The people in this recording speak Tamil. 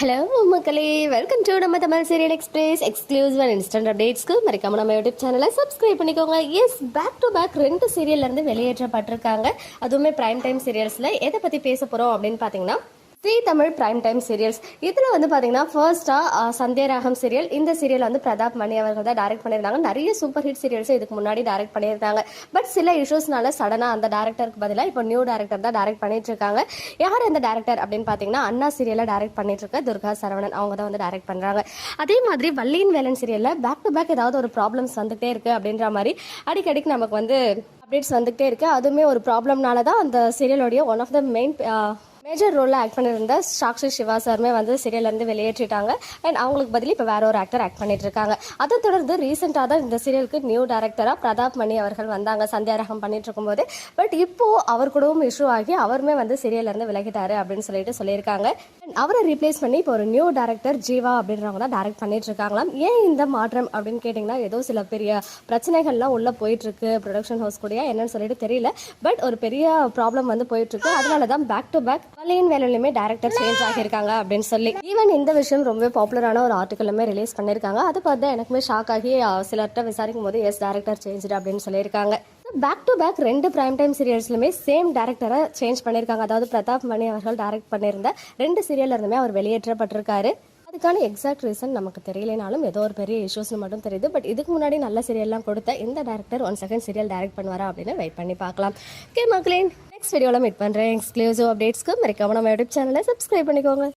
ஹலோ மக்களே. வெல்கம் டு நம்ம Tamil serial express exclusive and instant அப்டேட்ஸ்க்கு மறக்காம நம்ம யூடியூப் சேனலை சப்ஸ்கிரைப் பண்ணிக்கோங்க. எஸ் பேக் டு பேக் ரெண்டு சீரியல்ல இருந்து வெளியேற்றப்பட்டிருக்காங்க. அதுவுமே ப்ரைம் டைம் சீரியல்ஸில் எதை பற்றி பேச போகிறோம் அப்படின்னு பார்த்தீங்கன்னா Sri Tamil prime time serials இதில் வந்து பார்த்தீங்கன்னா ஃபர்ஸ்ட்டாக சந்தியராகம் சீரியல் இந்த சீரியல் வந்து பிரதாப் மணி அவர்கள் தான் டைரக்ட் பண்ணியிருந்தாங்க. நிறைய சூப்பர் ஹிட் சீரியல்ஸ் இதுக்கு முன்னாடி டைரக்ட் பண்ணியிருந்தாங்க. பட் சில இஷ்யூஸ்னால சடனாக அந்த டேரக்டருக்கு பதிலாக இப்போ நியூ டேரக்டர் தான் டைரக்ட் பண்ணிட்டு இருக்காங்க யார் அந்த டேரக்டர் அப்படின்னு பார்த்தீங்கன்னா அண்ணா சீரியலை டைரக்ட் பண்ணிட்டு இருக்க துர்கா சரவணன். அவங்க தான் வந்து டைரக்ட் பண்ணுறாங்க அதே மாதிரி வள்ளியின் வேலன் சீரியலில் பேக் டு பேக் ஏதாவது ஒரு ப்ராப்ளம்ஸ் வந்துகிட்டே இருக்குது அப்படின்ற மாதிரி அடிக்கடிக்கு நமக்கு வந்து அப்டேட்ஸ் வந்துகிட்டே இருக்குது அதுவுமே ஒரு ப்ராப்ளம்னால தான் அந்த சீரியலோடைய one of the main major ரோலில் ஆக்ட் பண்ணியிருந்த சாக்ஷி சிவா சாருமே வந்து சீரியல்லேருந்து வெளியேற்றிட்டாங்க. அண்ட் அவங்களுக்கு பதில் இப்போ வேற ஒரு ஆக்டர் ஆக்ட் பண்ணிட்டு இருக்காங்க அதை தொடர்ந்து ரீசெண்டாக தான் இந்த சீரியலுக்கு நியூ டேரக்டராக பிரதாப் மணி அவர்கள் வந்தாங்க. சந்தியாரகம் பண்ணிட்டு இருக்கும்போது பட் இப்போது அவர் கூடவும் இஷ்யூ ஆகி அவருமே வந்து சீரியல்லேருந்து விலகிட்டாரு அப்படின்னு சொல்லிட்டு சொல்லியிருக்காங்க. அண்ட் அவரை ரீப்ளேஸ் பண்ணி இப்போ ஒரு நியூ டேரக்டர் ஜீவா அப்படின்றவங்க தான் டேரக்ட் பண்ணிட்டு இருக்காங்களாம் ஏன் இந்த மாற்றம் அப்படின்னு கேட்டிங்கன்னா ஏதோ சில பெரிய பிரச்சனைகள்லாம் உள்ளே போயிட்டுருக்கு. ப்ரொடக்ஷன் ஹவுஸ் கூடயா என்னன்னு சொல்லிட்டு தெரியல. பட் ஒரு பெரிய ப்ராப்ளம் வந்து போயிட்டுருக்கு. அதனால தான் பேக் டு பேக் வலையின் வேலையிலுமே டேரக்டர் சேஞ்ச் ஆகியிருக்காங்க அப்படின்னு சொல்லி. ஈவன் இந்த விஷயம் ரொம்ப பாப்புலரான ஒரு ஆர்டிக்கலுமே ரிலீஸ் பண்ணியிருக்காங்க. அதை பார்த்து எனக்குமே ஷாக் ஆகி சிலர்கிட்ட விசாரிக்கும் போது எஸ் டேரக்டர் சேஞ்ச் அப்படின்னு சொல்லியிருக்காங்க. பேக் டு பேக் ரெண்டு பிரைம் டைம் சீரியல்ஸ்லுமே சேம் டேரக்டரை சேஞ்ச் பண்ணியிருக்காங்க. அதாவது பிரதாப் மணி அவர்கள் டேரக்ட் பண்ணியிருந்த ரெண்டு சீரியல்ல இருந்துமே அவர் வெளியேற்றப்பட்டிருக்காரு. அதுக்கான எக்ஸாக்ட் ரீசன் நமக்கு தெரியலனாலும் ஏதோ ஒரு பெரிய இஷ்யூஸ்னு மட்டும் தெரியுது. பட் இதுக்கு முன்னாடி நல்ல சீரியல்லாம் கொடுத்த இந்த director one second serial direct பண்ணுவாரா அப்படின்னு வெயிட் பண்ணி பார்க்கலாம். ஓகே மக்களே நெக்ஸ்ட் வீடியோவில் மீட் பண்ணுறேன் எக்ஸ்க்ளூசிவ் அப்டேட்ஸ்க்கு மறக்காம நம்ம யூடியூப் சேனலை சப்ஸ்கிரைப் பண்ணிக்கோங்க.